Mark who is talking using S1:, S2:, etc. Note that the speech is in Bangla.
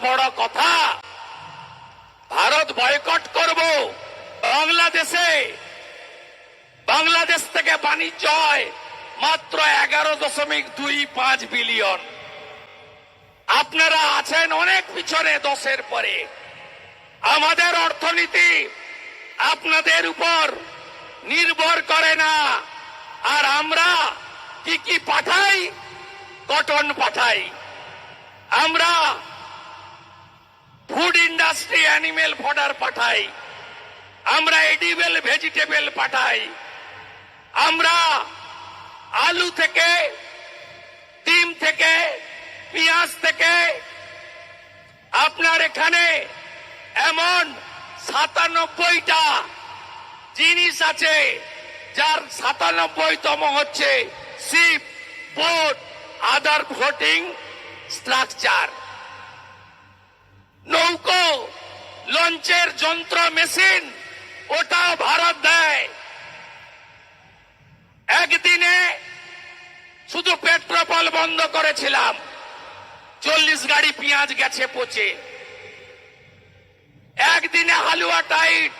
S1: বড় বড় কথা। ভারত বয়কট করব। বাংলাদেশে, বাংলাদেশ থেকে বাণিজ্য মাত্র এগারো দশমিক দুই পাঁচ বিলিয়ন। আপনারা আছেন অনেক পিছনে দশের পরে। আমাদের অর্থনীতি আপনাদের উপর নির্ভর করে না। আর আমরা কি কি পাঠাই? কটন পাঠাই। আমরা ইন্ডাস্ট্রি অ্যানিমেল ফডার পাঠাই। আমরা এডিবেল ভেজিটেবল পাঠাই। আমরা আলু থেকে, ডিম থেকে, পেঁয়াজ থেকে, আপনার এখানে এমন সাতানব্বইটা জিনিস আছে, যার সাতানব্বইতম হচ্ছে ship boat other voting structure লঞ্চের যন্ত্র মেশিন, ওটাও ভারত দেয়। একদিনে শুধু পেট্রোপল বন্ধ করেছিলাম, চল্লিশ গাড়ি পেঁয়াজ গেছে পচে। একদিনে হালুয়া টাইট